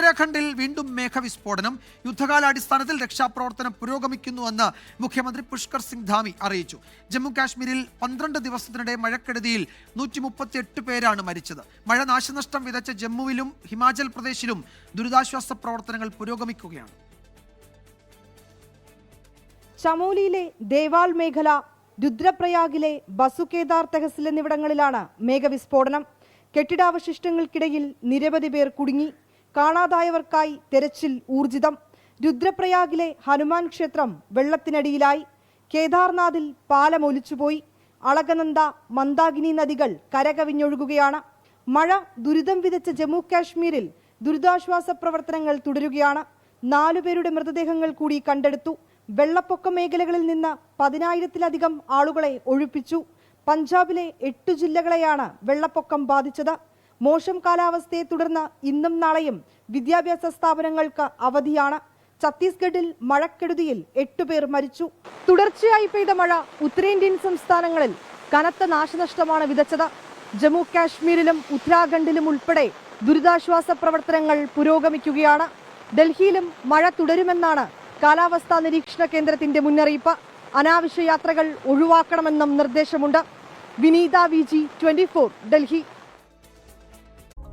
ഉത്തരാഖണ്ഡിൽ വീണ്ടും മേഘവിസ്ഫോടനം. യുദ്ധകാലാടിസ്ഥാനത്തിൽ രക്ഷാപ്രവർത്തനം പുരോഗമിക്കുന്നുവെന്ന് മുഖ്യമന്ത്രി പുഷ്കർ സിംഗ് ധാമി അറിയിച്ചു. ജമ്മു കാശ്മീരിൽ പന്ത്രണ്ട് ദിവസത്തിനിടെ മഴക്കെടുതിയിൽ നൂറ്റി മുപ്പത്തിയെട്ട് പേരാണ് മരിച്ചത്. മഴ നാശനഷ്ടം വിതച്ച ജമ്മുവിലും ഹിമാചൽ പ്രദേശിലും ദുരിതാശ്വാസ പ്രവർത്തനങ്ങൾ പുരോഗമിക്കുകയാണ്. ചമോലിയിലെ ദേവാൾ മേഖല രുദ്രപ്രയാഗിലെ ബസുകേദാർ തെഹസിൽ എന്നിവിടങ്ങളിലാണ് മേഘവിസ്ഫോടനം. കെട്ടിടാവശിഷ്ടങ്ങൾക്കിടയിൽ നിരവധി പേർ കുടുങ്ങി. കാണാതായവർക്കായി തെരച്ചിൽ ഊർജിതം. രുദ്രപ്രയാഗിലെ ഹനുമാൻ ക്ഷേത്രം വെള്ളത്തിനടിയിലായി. കേദാർനാഥിൽ പാലമൊലിച്ചുപോയി അളകനന്ദ മന്ദാകിനി നദികൾ കരകവിഞ്ഞൊഴുകുകയാണ്. മഴ ദുരിതം വിതച്ച ജമ്മു കാശ്മീരിൽ ദുരിതാശ്വാസ പ്രവർത്തനങ്ങൾ തുടരുകയാണ്. നാലുപേരുടെ മൃതദേഹങ്ങൾ കൂടി കണ്ടെടുത്തു. വെള്ളപ്പൊക്ക മേഖലകളിൽ നിന്ന് പതിനായിരത്തിലധികം ആളുകളെ ഒഴിപ്പിച്ചു. പഞ്ചാബിലെ എട്ടു ജില്ലകളെയാണ് വെള്ളപ്പൊക്കം ബാധിച്ചത്. മോശം കാലാവസ്ഥയെ തുടർന്ന് ഇന്നും നാളെയും വിദ്യാഭ്യാസ സ്ഥാപനങ്ങൾക്ക് അവധിയാണ്. ഛത്തീസ്ഗഡിൽ മഴക്കെടുതിയിൽ എട്ടുപേർ മരിച്ചു. തുടർച്ചയായി പെയ്ത മഴ ഉത്തരേന്ത്യൻ സംസ്ഥാനങ്ങളിൽ കനത്ത നാശനഷ്ടമാണ് വിതച്ചത്. ജമ്മു കാശ്മീരിലും ഉത്തരാഖണ്ഡിലും ഉൾപ്പെടെ ദുരിതാശ്വാസ പ്രവർത്തനങ്ങൾ പുരോഗമിക്കുകയാണ്. ഡൽഹിയിലും മഴ തുടരുമെന്നാണ് കാലാവസ്ഥാ നിരീക്ഷണ കേന്ദ്രത്തിന്റെ മുന്നറിയിപ്പ്. അനാവശ്യ യാത്രകൾ ഒഴിവാക്കണമെന്നും നിർദ്ദേശമുണ്ട്. Vineetha V G Delhi.